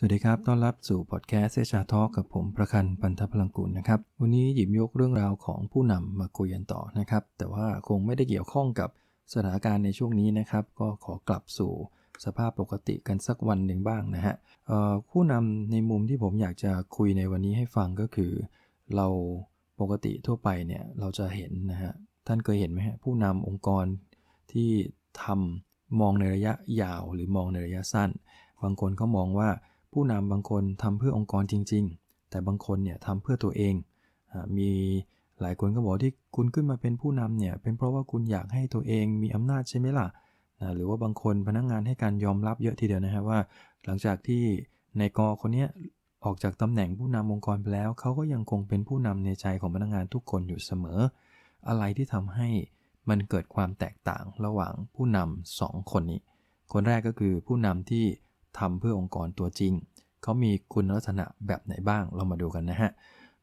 สวัสดีครับ ต้อนรับสู่พอดแคสต์เซชาทอกับผมประคันปันทพลังกุลนะครับ วันนี้หยิบยกเรื่องราวของผู้นำมาคุยกันต่อนะครับ แต่ว่าคงไม่ได้เกี่ยวข้องกับสถานการณ์ในช่วงนี้นะครับ ก็ขอกลับสู่สภาพปกติกันสักวันหนึ่งบ้างนะฮะผู้นำในมุมที่ผมอยากจะคุยในวันนี้ให้ฟังก็คือ เราปกติทั่วไปเนี่ยเราจะเห็นนะฮะท่านเคยเห็นไหมฮะผู้นำองค์กรที่ทำมองในระยะยาวหรือมองในระยะสั้น บางคนเขามองว่า ผู้นำบางคนทำเพื่อองค์กรจริง ๆ แต่บางคนเนี่ยทำเพื่อตัวเอง มีหลายคนก็บอกที่คุณขึ้นมาเป็นผู้นำเนี่ยเป็นเพราะว่าคุณอยากให้ตัวเองมีอำนาจใช่ไหมล่ะนะหรือว่าบางคนพนักงงานให้การยอมรับเยอะทีเดียวนะฮะว่า หลังจากที่ในกอคนนี้ออกจากตำแหน่งผู้นำองค์กรไปแล้วเขาก็ยังคงเป็นผู้นำในใจของพนักงงานทุกคนอยู่เสมอ อะไรที่ทำให้มันเกิดความแตกต่างระหว่างผู้นำสองคนนี้ คนแรกก็คือผู้นำที่ ทำเพื่อองค์กรตัวจริง เขามีคุณลักษณะแบบไหนบ้างเรามาดูกันนะฮะ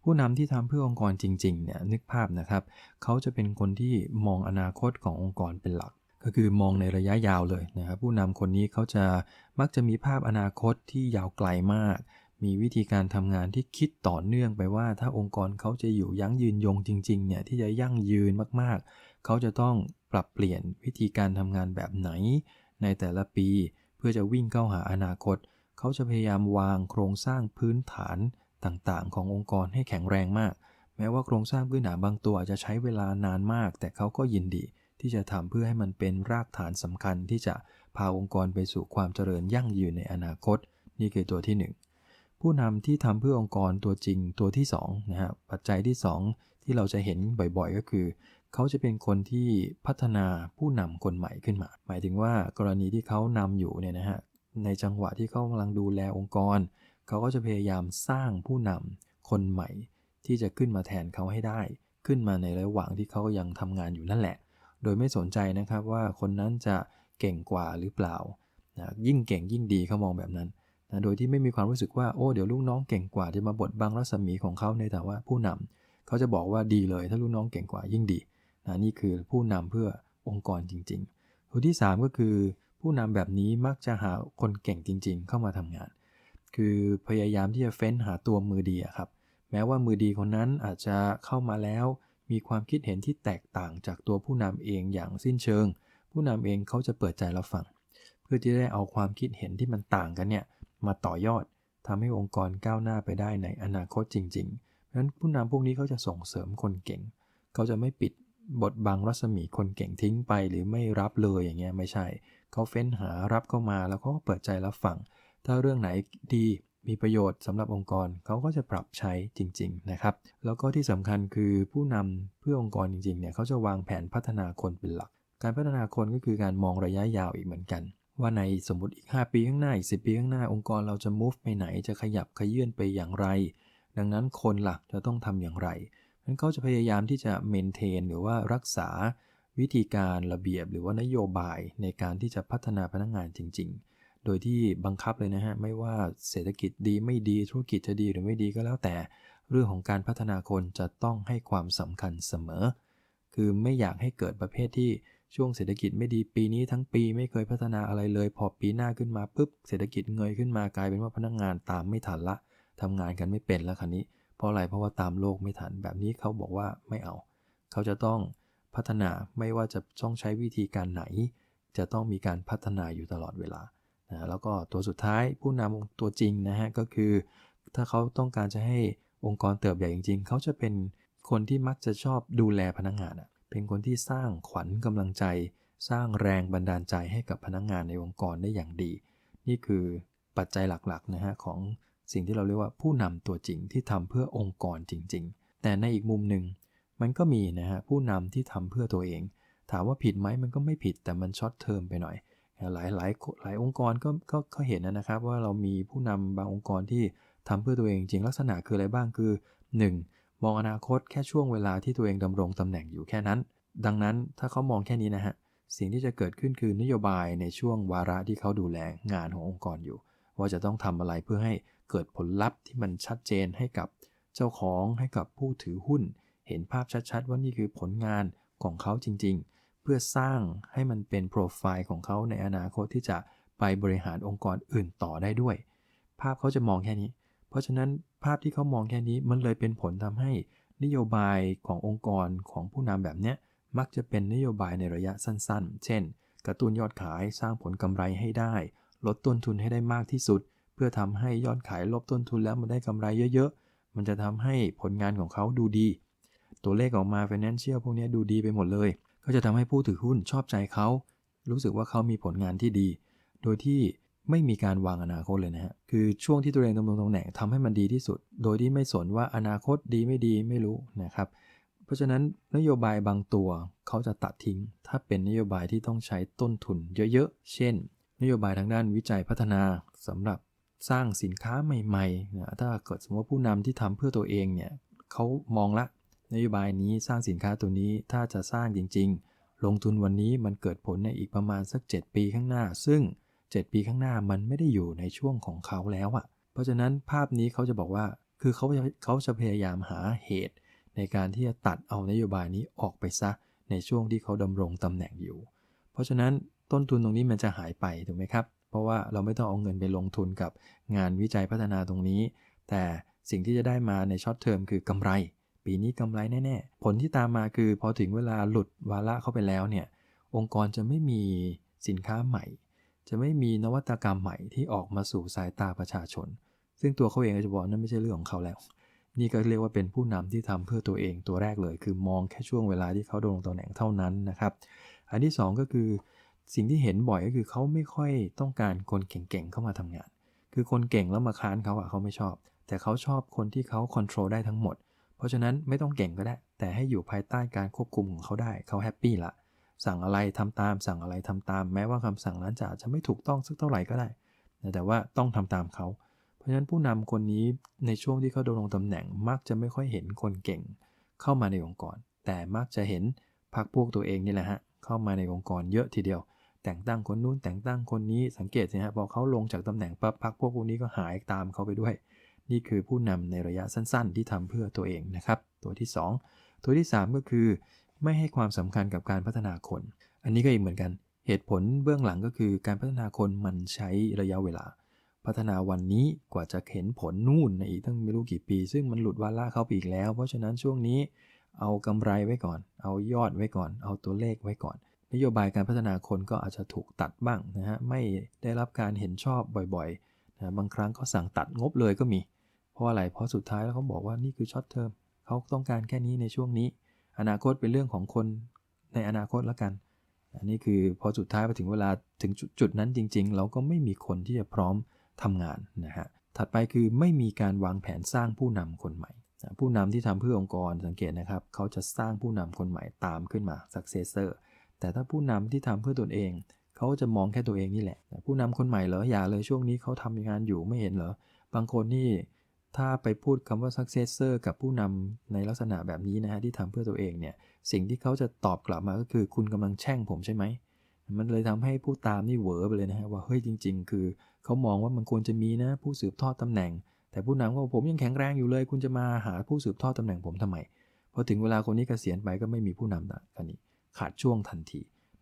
ผู้นำที่ทำเพื่อองค์กรจริงๆเนี่ยนึกภาพนะครับ เขาจะเป็นคนที่มองอนาคตขององค์กรเป็นหลัก ก็คือมองในระยะยาวเลยนะครับผู้นำคนนี้เขาจะมักจะมีภาพอนาคตที่ยาวไกลมาก มีวิธีการทำงานที่คิดต่อเนื่องไปว่า ถ้าองค์กรเขาจะอยู่ยั้งยืนยงจริงๆเนี่ยที่จะยั่งยืนมากๆ เขาจะต้องปรับเปลี่ยนวิธีการทำงานแบบไหนในแต่ละปี พื่อจะวิ่งเข้าหาอนาคต เขาจะพยายามวางโครงสร้างพื้นฐานต่างๆ ขององค์กรให้แข็งแรงมาก แม้ว่าโครงสร้างพื้นฐานบางตัวจะใช้เวลานานมาก แต่เขาก็ยินดีที่จะทำเพื่อให้มันเป็นรากฐานสำคัญที่จะพาองค์กรไปสู่ความเจริญยั่งยืนในอนาคต นี่คือตัวที่ 1 ผู้นำที่ทำเพื่อองค์กรตัวจริงตัวที่2นะฮะปัจจัยที่ 2 ที่เราจะเห็นบ่อยๆ ก็คือ เขาจะเป็นคนที่พัฒนาผู้นำคนใหม่ขึ้นมา หมายถึงว่ากรณีที่เขานำอยู่เนี่ยนะฮะในจังหวะที่เขากำลังดูแลองค์กร เขาก็จะพยายามสร้างผู้นำคนใหม่ ที่จะขึ้นมาแทนเขาให้ได้ ขึ้นมาในระหว่างที่เขายังทำงานอยู่นั่นแหละ โดยไม่สนใจนะครับว่าคนนั้นจะเก่งกว่าหรือเปล่านะยิ่งเก่งยิ่งดีเขามองแบบนั้นนะโดยที่ไม่มีความรู้สึกว่าโอ้เดี๋ยวลูกน้องเก่งกว่าจะมาบดบังรัศมีของเขาในแต่ว่าผู้นำเขาจะบอกว่าดีเลยถ้าลูกน้องเก่งกว่ายิ่งดี นะนี่คือผู้นำเพื่อองค์กรจริงๆตัวที่ 3 ก็คือ ผู้นำแบบนี้มักจะหาคนเก่งจริง ๆ เข้ามาทำงาน คือพยายามที่จะเฟ้นหาตัวมือดีครับ แม้ว่ามือดีคนนั้นอาจจะเข้ามาแล้ว มีความคิดเห็นที่แตกต่างจากตัวผู้นำเองอย่างสิ้นเชิง ผู้นำเองเขาจะเปิดใจรับฟังเพื่อที่ได้เอาความคิดเห็นที่มันต่างกันเนี่ยมาต่อยอดทำให้องค์กรก้าวหน้าไปได้ในอนาคตจริง ๆ เพราะฉะนั้นผู้นำพวกนี้เขาจะส่งเสริมคนเก่ง เขาจะไม่ปิด บทบังรัศมีคนเก่งทิ้งไปหรือไม่รับเลยอย่างเงี้ยไม่ใช่เขาเฟ้นหารับเข้ามาแล้วเขาก็เปิดใจรับฟังถ้าเรื่องไหนดีมีประโยชน์สำหรับองค์กรเขาก็จะปรับใช้จริง ๆ นะครับ แล้วก็ที่สำคัญคือผู้นำเพื่อองค์กรจริงๆเนี่ยเขาจะวางแผนพัฒนาคนเป็นหลัก การพัฒนาคนก็คือการมองระยะยาวอีกเหมือนกัน ว่าในสมมติอีก 5 ปีข้างหน้าอีกสิปีข้างหน้าองค์กรเราจะ move ไปไหนจะขยับขยื่นไปอย่างไร ดังนั้นคนหลักจะต้องทำอย่างไร นั้นเขาจะพยายามที่จะเมนเทนหรือว่ารักษาวิธีการระเบียบหรือว่านโยบายในการที่จะพัฒนาพนักงงานจริง ๆ โดยที่บังคับเลยนะฮะ ไม่ว่าเศรษฐกิจดีไม่ดีธุรกิจจะดีหรือไม่ดีก็แล้วแต่ เรื่องของการพัฒนาคนจะต้องให้ความสำคัญเสมอ คือไม่อยากให้เกิดประเภทที่ช่วงเศรษฐกิจไม่ดีปีนี้ทั้งปีไม่เคยพัฒนาอะไรเลย พอปีหน้าขึ้นมาปุ๊บเศรษฐกิจเงยขึ้นมากลายเป็นว่าพนักงงานตามไม่ทันละทำงานกันไม่เป็นแล้วคันนี้ เพราะอะไรเพราะว่าตามโลกไม่ทันแบบนี้เขาบอกว่าไม่เอา เขาจะต้องพัฒนาไม่ว่าจะต้องใช้วิธีการไหน จะต้องมีการพัฒนาอยู่ตลอดเวลานะแล้วก็ตัวสุดท้ายผู้นำตัวจริงนะฮะก็คือ ถ้าเขาต้องการจะให้องค์กรเติบใหญ่จริง ๆ เขาจะเป็นคนที่มักจะชอบดูแลพนักงงาน เป็นคนที่สร้างขวัญกำลังใจ สร้างแรงบันดาลใจให้กับพนักงงานในองค์กรได้อย่างดี นี่คือปัจจัยหลักๆนะฮะของ สิ่งที่เราเรียกว่าผู้นำตัวจริงที่ทำเพื่อองค์กรจริง ๆ แต่ในอีกมุมหนึ่งมันก็มีนะฮะผู้นำที่ทำเพื่อตัวเอง ถามว่าผิดไหมมันก็ไม่ผิดแต่มันช็อตเทอมไปหน่อยหลายหลายหลายองค์กรก็ก็ก็เห็นนะครับว่าเรามีผู้นำบางองค์กรที่ทำเพื่อตัวเองจริงลักษณะคืออะไรบ้างคือ 1. มองอนาคตแค่ช่วงเวลาที่ตัวเองดำรงตำแหน่งอยู่แค่นั้น ดังนั้นถ้าเขามองแค่นี้นะฮะสิ่งที่จะเกิดขึ้นคือนโยบายในช่วงวาระที่เขาดูแลงานขององค์กรอยู่ ว่าจะต้องทำอะไรเพื่อให้ เกิดผลลัพธ์ที่มันชัดเจนให้กับเจ้าของให้กับผู้ถือหุ้น เห็นภาพชัดๆ ว่านี่คือผลงานของเขาจริงๆ เพื่อสร้างให้มันเป็นโปรไฟล์ของเขาในอนาคตที่จะไปบริหารองค์กรอื่นต่อได้ด้วย ภาพเขาจะมองแค่นี้ เพราะฉะนั้นภาพที่เขามองแค่นี้มันเลยเป็นผลทำให้นโยบายขององค์กรของผู้นำแบบเนี้ยมักจะเป็นนโยบายในระยะสั้นๆ เช่น กระตุ้นยอดขายสร้างผลกำไรให้ได้ ลดต้นทุนให้ได้มากที่สุด เพื่อทำให้ยอดขายลบต้นทุนแล้วมันได้กำไรเยอะๆ มันจะทำให้ผลงานของเขาดูดี ตัวเลขออกมา financial พวกนี้ดูดีไปหมดเลย ก็จะทำให้ผู้ถือหุ้นชอบใจเขา รู้สึกว่าเขามีผลงานที่ดี โดยที่ไม่มีการวางอนาคตเลยนะฮะ คือช่วงที่ตัวเองดำรงตำแหน่งทำให้มันดีที่สุด โดยที่ไม่สนว่าอนาคตดีไม่ดีไม่รู้นะครับ เพราะฉะนั้นนโยบายบางตัวเขาจะตัดทิ้ง ถ้าเป็นนโยบายที่ต้องใช้ต้นทุนเยอะๆ เช่น นโยบายทางด้านวิจัยพัฒนาสำหรับ สร้างสินค้าใหม่ๆนะถ้าเกิดสมมติว่าผู้นำที่ทำเพื่อตัวเองเนี่ยเขามองละนโยบายนี้สร้างสินค้าตัวนี้ถ้าจะสร้างจริง ๆ ลงทุนวันนี้มันเกิดผลในอีกประมาณสัก 7 ปีข้างหน้า ซึ่ง 7 ปีข้างหน้ามันไม่ได้อยู่ในช่วงของเขาแล้วอะ่ะ เพราะฉะนั้นภาพนี้เขาจะบอกว่าคือเขาเขาจะพยายามหาเหตุ ในการที่จะตัดเอานโยบายนี้ออกไปซะในช่วงที่เขาดำรงตำแหน่งอยู่ เพราะฉะนั้นต้นทุนตรงนี้มันจะหายไปถูกไหมครับ ราะว่าเราไม่ต้องเอาเงินไปลงทุนกับงานวิจัยพัฒนาตรงนี้ แต่สิ่งที่จะได้มาในช็อตเทอมคือกำไร ปีนี้กำไรแน่ๆ ผลที่ตามมาคือพอถึงเวลาหลุดวาระเข้าไปแล้วเนี่ยองค์กรจะไม่มีสินค้าใหม่ จะไม่มีนวัตกรรมใหม่ที่ออกมาสู่สายตาประชาชน ซึ่งตัวเขาเองก็จะบอกนั่นไม่ใช่เรื่องของเขาแล้ว นี่ก็เรียกว่าเป็นผู้นำที่ทำเพื่อตัวเองตัวแรกเลย คือมองแค่ช่วงเวลาที่เขาดำรงตำแหน่งเท่านั้นนะครับ อันที่ 2 ก็คือ สิ่งที่เห็นบ่อยก็คือเขาไม่ค่อยต้องการคนเก่งๆเข้ามาทำงาน คือคนเก่งแล้วมาค้านเขาอะเขาไม่ชอบ แต่เขาชอบคนที่เขาควบคุมได้ทั้งหมด เพราะฉะนั้นไม่ต้องเก่งก็ได้ แต่ให้อยู่ภายใต้การควบคุมของเขาได้เขาแฮปปี้ละสั่งอะไรทำตาม สั่งอะไรทำตาม แม้ว่าคำสั่งนั้นจะจะไม่ถูกต้องสักเท่าไหร่ก็ได้ แต่ว่าต้องทำตามเขา เพราะฉะนั้นผู้นำคนนี้ในช่วงที่เขาดำรงตำแหน่งมักจะไม่ค่อยเห็นคนเก่ง เข้ามาในองค์กร แต่มักจะเห็นพรรคพวกตัวเองนี่แหละฮะเข้ามาในองค์กรเยอะทีเดียว แต่งตั้งคนนู้นแต่งตั้งคนนี้สังเกตสิฮะพอเขาลงจากตำแหน่งปั๊บพรรคพวกพวกนี้ก็หายตามเขาไปด้วย นี่คือผู้นำในระยะสั้น ๆ ที่ทำเพื่อตัวเองนะครับ ตัวที่ 2 ตัวที่ 3 ก็คือ ไม่ให้ความสำคัญกับการพัฒนาคน อันนี้ก็อีกเหมือนกัน เหตุผลเบื้องหลังก็คือการพัฒนาคนมันใช้ระยะเวลา พัฒนาวันนี้กว่าจะเห็นผลนู่นในอีกตั้งไม่รู้กี่ปี ซึ่งมันหลุดวาระเข้าไปอีกแล้ว เพราะฉะนั้นช่วงนี้เอากำไรไว้ก่อน เอายอดไว้ก่อน เอาตัวเลขไว้ก่อน นโยบายการพัฒนาคนก็อาจจะถูกตัดบ้างนะฮะไม่ได้รับการเห็นชอบบ่อยๆนะบางครั้งก็สั่งตัดงบเลยก็มี เพราะอะไรเพราะสุดท้ายแล้วเขาบอกว่านี่คือช็อตเทอมเขาต้องการแค่นี้ในช่วงนี้ อนาคตเป็นเรื่องของคนในอนาคตแล้วกัน อันนี้คือพอสุดท้ายไปถึงเวลาถึงจุดนั้นจริง ๆ เราก็ไม่มีคนที่จะพร้อมทำงานนะฮะถัดไปคือไม่มีการวางแผนสร้างผู้นำคนใหม่ผู้นำที่ทำเพื่อองค์กรสังเกตนะครับ เขาจะสร้างผู้นำคนใหม่ตามขึ้นมา successor แต่ถ้าผู้นำที่ทำเพื่อตนเอง เขาจะมองแค่ตัวเองนี่แหละผู้นำคนใหม่เหรออย่าเลยช่วงนี้เขาทำงานอยู่ไม่เห็นเหรอ บางคนนี่ถ้าไปพูดคำว่า successor กับผู้นำในลักษณะแบบนี้นะฮะที่ทำเพื่อตัวเองเนี่ย สิ่งที่เขาจะตอบกลับมาก็คือคุณกำลังแช่งผมใช่ไหม มันเลยทำให้ผู้ตามนี่เหวอไปเลยนะฮะว่าเฮ้ยจริง ๆ คือเขามองว่ามันควรจะมีนะผู้สืบทอดตำแหน่ง แต่ผู้นำก็ผมยังแข็งแรงอยู่เลย คุณจะมาหาผู้สืบทอดตำแหน่งผมทำไมพอถึงเวลาคนนี้เกษียณไปก็ไม่มีผู้นำกันนี้ ขาดช่วงทันที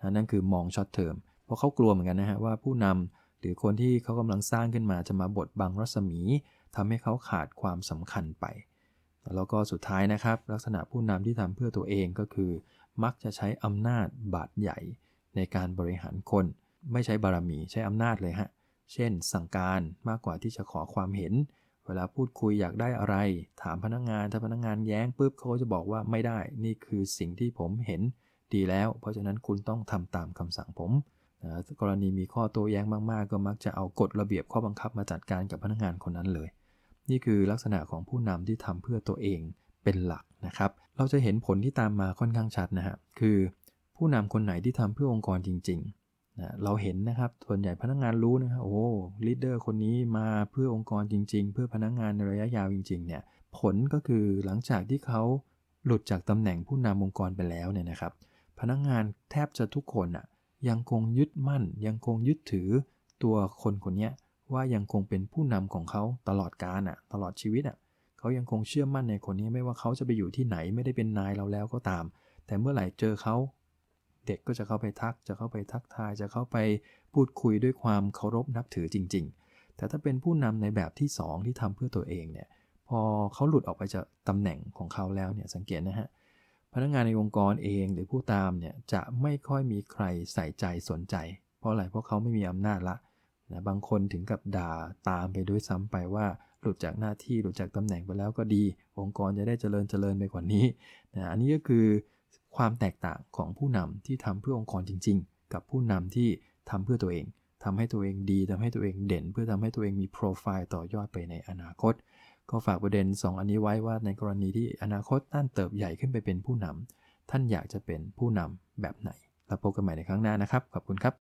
นั่นคือมองช็อตเทอมเพราะเขากลัวเหมือนกันนะฮะว่าผู้นำหรือคนที่เขากำลังสร้างขึ้นมาจะมาบดบังรัศมีทำให้เขาขาดความสำคัญไป แล้วก็สุดท้ายนะครับ ลักษณะผู้นำที่ทำเพื่อตัวเองก็คือ มักจะใช้อำนาจบาดใหญ่ ในการบริหารคน ไม่ใช้บารมีใช้อำนาจเลยฮะเช่น สั่งการมากกว่าที่จะขอความเห็น เวลาพูดคุยอยากได้อะไร ถามพนักงงานถ้าพนักงงานแย้งปุ๊บเขาจะบอกว่าไม่ได้ นี่คือสิ่งที่ผมเห็น ดีแล้ว เพราะฉะนั้นคุณต้องทำตามคำสั่งผมนะกรณีมีข้อโต้แย้งมากๆ ก็มักจะเอากฎระเบียบข้อบังคับมาจัดการกับพนักงานคนนั้นเลย นี่คือลักษณะของผู้นำที่ทำเพื่อตัวเองเป็นหลักนะครับ เราจะเห็นผลที่ตามมาค่อนข้างชัดนะฮะ คือผู้นำคนไหนที่ทำเพื่อองค์กรจริงๆนะเราเห็นนะครับ ส่วนใหญ่พนักงานรู้นะครับโอ้ลีดเดอร์คนนี้มาเพื่อองค์กรจริง ๆ เพื่อพนักงานในระยะยาวจริงๆ เนี่ย ผลก็คือหลังจากที่เขาหลุดจากตำแหน่งผู้นำองค์กรไปแล้วเนี่ยนะครับ พนักงานแทบจะทุกคนอะยังคงยึดมั่น ยังคงยึดถือตัวคนคนนี้ว่ายังคงเป็นผู้นำของเขาตลอดกาลอะตลอดชีวิตอะเขายังคงเชื่อมั่นในคนนี้ไม่ว่าเขาจะไปอยู่ที่ไหนไม่ได้เป็นนายเราแล้วก็ตาม แต่เมื่อไหร่เจอเขาเด็กก็จะเข้าไปทัก จะเข้าไปทักทาย จะเข้าไปพูดคุยด้วยความเคารพนับถือจริง ๆ แต่ถ้าเป็นผู้นำในแบบที่ 2 ที่ทำเพื่อตัวเองเนี่ย พอเขาหลุดออกไปจากตำแหน่งของเขาแล้วเนี่ยสังเกตนะฮะ พนักงานในองค์กรเองหรือผู้ตามเนี่ยจะไม่ค่อยมีใครใส่ใจสนใจ เพราะอะไรเพราะเขาไม่มีอำนาจละนะบางคนถึงกับด่าตามไปด้วยซ้ำไปว่าหลุดจากหน้าที่หลุดจากตำแหน่งไปแล้วก็ดี องค์กรจะได้เจริญเจริญไปกว่านี้นะอันนี้ก็คือความแตกต่างของผู้นำที่ทำเพื่อองค์กรจริง ๆ กับผู้นำที่ทำเพื่อตัวเองทำให้ตัวเองดีทำให้ตัวเองเด่น เพื่อทำให้ตัวเองมีโปรไฟล์ต่อยอดไปในอนาคต ก็ฝากประเด็น 2 อันนี้ไว้ว่าในกรณีที่อนาคตท่านเติบใหญ่ขึ้นไปเป็นผู้นำท่านอยากจะเป็นผู้นำแบบไหน แล้วพบกันใหม่ในครั้งหน้านะครับ ขอบคุณครับ